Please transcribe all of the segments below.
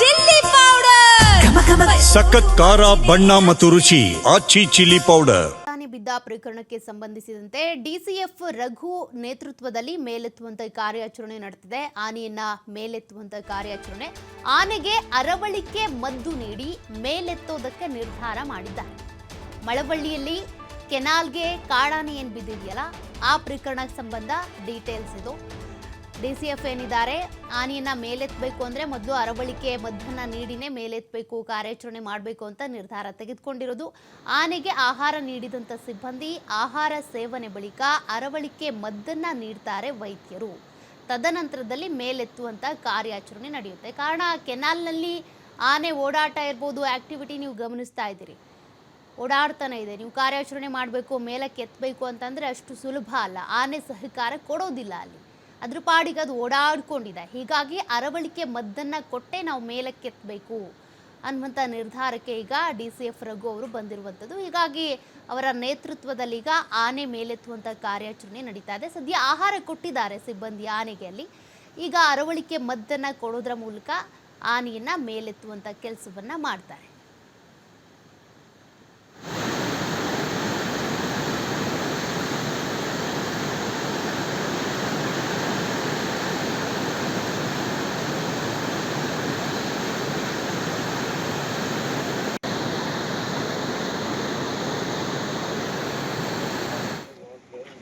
Chilli powder. ಸಖತ್ ಖಾರ ಬಣ್ಣ ಮತ್ತು ರುಚಿ ಆಚಿ ಚಿಲ್ಲಿ ಪೌಡರ್. ಬಿದ್ದ ಪ್ರಕರಣಕ್ಕೆ ಸಂಬಂಧಿಸಿದಂತೆ ಡಿಸಿಎಫ್ ರಘು ನೇತೃತ್ವದಲ್ಲಿ ಮೇಲೆತ್ತುವಂತ ಕಾರ್ಯಾಚರಣೆ ನಡೆದಿದೆ. ಆನೆಯನ್ನ ಮೇಲೆತ್ತುವಂತ ಕಾರ್ಯಾಚರಣೆ. ಆನೆಗೆ ಅರವಳಿಕೆ ಮದ್ದು ನೀಡಿ ಮೇಲೆತ್ತೋದಕ್ಕೆ ನಿರ್ಧಾರ ಮಾಡಿದ್ದಾರೆ. ಮಳವಳ್ಳಿಯಲ್ಲಿ ಕೆನಾಲ್ಗೆ ಕಾಡಾನೆ ಏನ್ ಬಿದ್ದಿದೆಯಲ್ಲ ಆ ಪ್ರಕರಣ ಸಂಬಂಧ ಡೀಟೇಲ್ಸ್ ಇದು. ಡಿಸಿಎಫ್ ಏನಿದ್ದಾರೆ? ಆನೆಯನ್ನ ಮೇಲೆತ್ತಬೇಕು ಅಂದ್ರೆ ಮೊದಲು ಅರವಳಿಕೆ ಮದ್ದನ್ನ ನೀಡಿನೇ ಮೇಲೆತ್ತಬೇಕು ಕಾರ್ಯಾಚರಣೆ ಮಾಡಬೇಕು ಅಂತ ನಿರ್ಧಾರ ತೆಗೆದುಕೊಂಡಿರೋದು. ಆನೆಗೆ ಆಹಾರ ನೀಡಿದಂತ ಸಿಬ್ಬಂದಿ, ಆಹಾರ ಸೇವನೆ ಬಳಿಕ ಅರವಳಿಕೆ ಮದ್ದನ್ನ ನೀಡ್ತಾರೆ ವೈದ್ಯರು. ತದನಂತರದಲ್ಲಿ ಮೇಲೆತ್ತುವಂಥ ಕಾರ್ಯಾಚರಣೆ ನಡೆಯುತ್ತೆ. ಕಾರಣ, ಕೆನಾಲ್ನಲ್ಲಿ ಆನೆ ಓಡಾಟ ಇರ್ಬೋದು. ಆಕ್ಟಿವಿಟಿ ನೀವು ಗಮನಿಸ್ತಾ ಇದ್ದೀರಿ. ಓಡಾಡ್ತಾನೆ ಇದೆ. ನೀವು ಕಾರ್ಯಾಚರಣೆ ಮಾಡಬೇಕು ಮೇಲಕ್ಕೆ ಎತ್ತಬೇಕು ಅಂತಂದರೆ ಅಷ್ಟು ಸುಲಭ ಅಲ್ಲ. ಆನೆ ಸಹಕಾರ ಕೊಡೋದಿಲ್ಲ ಅಲ್ಲಿ. ಅದ್ರ ಪಾಡಿಗೆ ಅದು ಓಡಾಡ್ಕೊಂಡಿದೆ. ಹೀಗಾಗಿ ಅರವಳಿಕೆ ಮದ್ದನ್ನು ಕೊಟ್ಟೆ ನಾವು ಮೇಲಕ್ಕೆತ್ತಬೇಕು ಅನ್ನುವಂಥ ನಿರ್ಧಾರಕ್ಕೆ ಈಗ ಡಿ ಸಿ ಎಫ್ ರಘು ಅವರು ಬಂದಿರುವಂಥದ್ದು. ಹೀಗಾಗಿ ಅವರ ನೇತೃತ್ವದಲ್ಲಿ ಈಗ ಆನೆ ಮೇಲೆತ್ತುವಂಥ ಕಾರ್ಯಾಚರಣೆ ನಡೀತಾ ಇದೆ. ಸದ್ಯ ಆಹಾರ ಕೊಟ್ಟಿದ್ದಾರೆ ಸಿಬ್ಬಂದಿ ಆನೆಗೆ ಅಲ್ಲಿ ಈಗ ಅರವಳಿಕೆ ಮದ್ದನ್ನು ಕೊಡೋದ್ರ ಮೂಲಕ ಆನೆಯನ್ನು ಮೇಲೆತ್ತುವಂಥ ಕೆಲಸವನ್ನು ಮಾಡ್ತಾರೆ.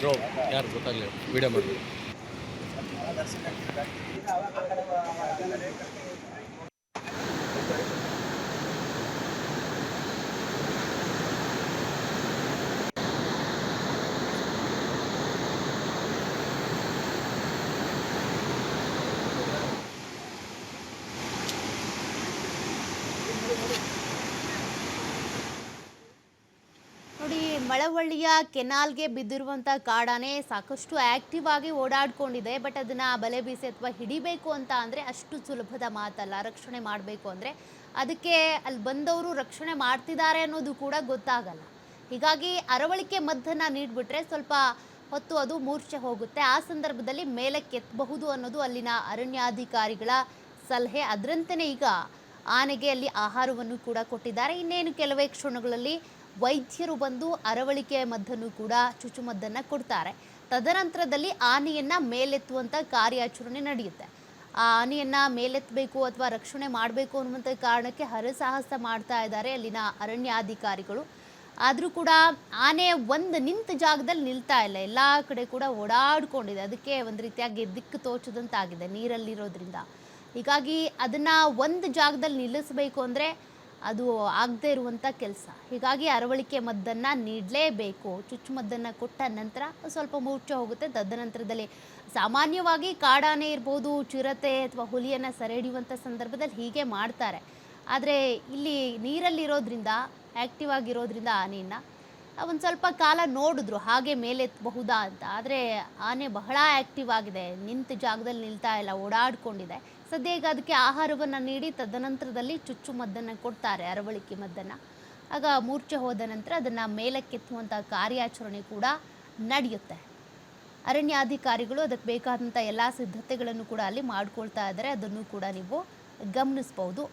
ಬ್ರೋ ಯಾರು ಗೊತ್ತಾಗಲಿ ವಿಡಿಯೋ ಮಾಡಿ ಮಳವಳ್ಳಿಯ ಕೆನಾಲ್ಗೆ ಬಿದ್ದಿರುವಂಥ ಕಾಡಾನೆ ಸಾಕಷ್ಟು ಆಕ್ಟಿವ್ ಆಗಿ ಓಡಾಡ್ಕೊಂಡಿದೆ, ಬಟ್ ಅದನ್ನ ಬಲೆ ಬೀಸಿ ಅಥವಾ ಹಿಡಿಬೇಕು ಅಂತ ಅಂದರೆ ಅಷ್ಟು ಸುಲಭದ ಮಾತಲ್ಲ. ರಕ್ಷಣೆ ಮಾಡಬೇಕು ಅಂದರೆ ಅದಕ್ಕೆ ಅಲ್ಲಿ ಬಂದವರು ರಕ್ಷಣೆ ಮಾಡ್ತಿದ್ದಾರೆ ಅನ್ನೋದು ಕೂಡ ಗೊತ್ತಾಗಲ್ಲ. ಹೀಗಾಗಿ ಅರವಳಿಕೆ ಮದ್ದನ್ನು ನೀಡಿಬಿಟ್ರೆ ಸ್ವಲ್ಪ ಹೊತ್ತು ಅದು ಮೂರ್ಛೆ ಹೋಗುತ್ತೆ. ಆ ಸಂದರ್ಭದಲ್ಲಿ ಮೇಲೆ ಕೆತ್ತಬಹುದು ಅನ್ನೋದು ಅಲ್ಲಿನ ಅರಣ್ಯಾಧಿಕಾರಿಗಳ ಸಲಹೆ. ಅದರಂತೆಯೇ ಈಗ ಆನೆಗೆ ಅಲ್ಲಿ ಆಹಾರವನ್ನು ಕೂಡ ಕೊಟ್ಟಿದ್ದಾರೆ. ಇನ್ನೇನು ಕೆಲವೇ ಕ್ಷಣಗಳಲ್ಲಿ ವೈದ್ಯರು ಬಂದು ಅರವಳಿಕೆ ಮದ್ದನ್ನು ಕೂಡ ಚುಚ್ಚುಮದ್ದನ್ನು ಕೊಡ್ತಾರೆ. ತದನಂತರದಲ್ಲಿ ಆನೆಯನ್ನು ಮೇಲೆತ್ತುವಂಥ ಕಾರ್ಯಾಚರಣೆ ನಡೆಯುತ್ತೆ. ಆ ಆನೆಯನ್ನು ಮೇಲೆತ್ತಬೇಕು ಅಥವಾ ರಕ್ಷಣೆ ಮಾಡಬೇಕು ಅನ್ನುವಂಥ ಕಾರಣಕ್ಕೆ ಹರಸಾಹಸ ಮಾಡ್ತಾ ಇದ್ದಾರೆ ಅಲ್ಲಿನ ಅರಣ್ಯಾಧಿಕಾರಿಗಳು. ಆದರೂ ಕೂಡ ಆನೆ ಒಂದು ನಿಂತ ಜಾಗದಲ್ಲಿ ನಿಲ್ತಾ ಇಲ್ಲ. ಎಲ್ಲ ಕಡೆ ಕೂಡ ಓಡಾಡ್ಕೊಂಡಿದೆ. ಅದಕ್ಕೆ ಒಂದು ರೀತಿಯಾಗಿ ದಿಕ್ಕು ತೋಚದಂತಾಗಿದೆ ನೀರಲ್ಲಿರೋದ್ರಿಂದ. ಹೀಗಾಗಿ ಅದನ್ನು ಒಂದು ಜಾಗದಲ್ಲಿ ನಿಲ್ಲಿಸಬೇಕು ಅಂದರೆ ಅದು ಆಗದೇ ಇರುವಂಥ ಕೆಲಸ. ಹೀಗಾಗಿ ಅರವಳಿಕೆ ಮದ್ದನ್ನು ನೀಡಲೇಬೇಕು. ಚುಚ್ಚುಮದ್ದನ್ನು ಕೊಟ್ಟ ನಂತರ ಸ್ವಲ್ಪ ಮೂರ್ಛೆ ಹೋಗುತ್ತೆ. ತದನಂತರದಲ್ಲಿ ಸಾಮಾನ್ಯವಾಗಿ ಕಾಡಾನೆ ಇರ್ಬೋದು, ಚಿರತೆ ಅಥವಾ ಹುಲಿಯನ್ನು ಸೆರೆ ಹಿಡಿಯುವಂಥ ಸಂದರ್ಭದಲ್ಲಿ ಹೀಗೆ ಮಾಡ್ತಾರೆ. ಆದರೆ ಇಲ್ಲಿ ನೀರಲ್ಲಿರೋದ್ರಿಂದ ಆ್ಯಕ್ಟಿವ್ ಆಗಿರೋದ್ರಿಂದ ಆನೆಯನ್ನು ಒಂದು ಸ್ವಲ್ಪ ಕಾಲ ನೋಡಿದ್ರು, ಹಾಗೆ ಮೇಲೆತ್ತಬಹುದಾ ಅಂತ. ಆದರೆ ಆನೆ ಬಹಳ ಆ್ಯಕ್ಟಿವ್ ಆಗಿದೆ. ನಿಂತ ಜಾಗದಲ್ಲಿ ನಿಲ್ತಾ ಇಲ್ಲ, ಓಡಾಡ್ಕೊಂಡಿದೆ. ಸದ್ಯ ಈಗ ಅದಕ್ಕೆ ಆಹಾರವನ್ನು ನೀಡಿ ತದನಂತರದಲ್ಲಿ ಚುಚ್ಚು ಮದ್ದನ್ನು ಕೊಡ್ತಾರೆ, ಅರವಳಿಕೆ ಮದ್ದನ್ನು. ಆಗ ಮೂರ್ಛೆ ಹೋದ ನಂತರ ಅದನ್ನು ಮೇಲಕ್ಕೆತ್ತುವಂಥ ಕಾರ್ಯಾಚರಣೆ ಕೂಡ ನಡೆಯುತ್ತೆ. ಅರಣ್ಯಾಧಿಕಾರಿಗಳು ಅದಕ್ಕೆ ಬೇಕಾದಂಥ ಎಲ್ಲ ಸಿದ್ಧತೆಗಳನ್ನು ಕೂಡ ಅಲ್ಲಿ ಮಾಡ್ಕೊಳ್ತಾ ಇದ್ದಾರೆ. ಅದನ್ನು ಕೂಡ ನೀವು ಗಮನಿಸ್ಬೋದು.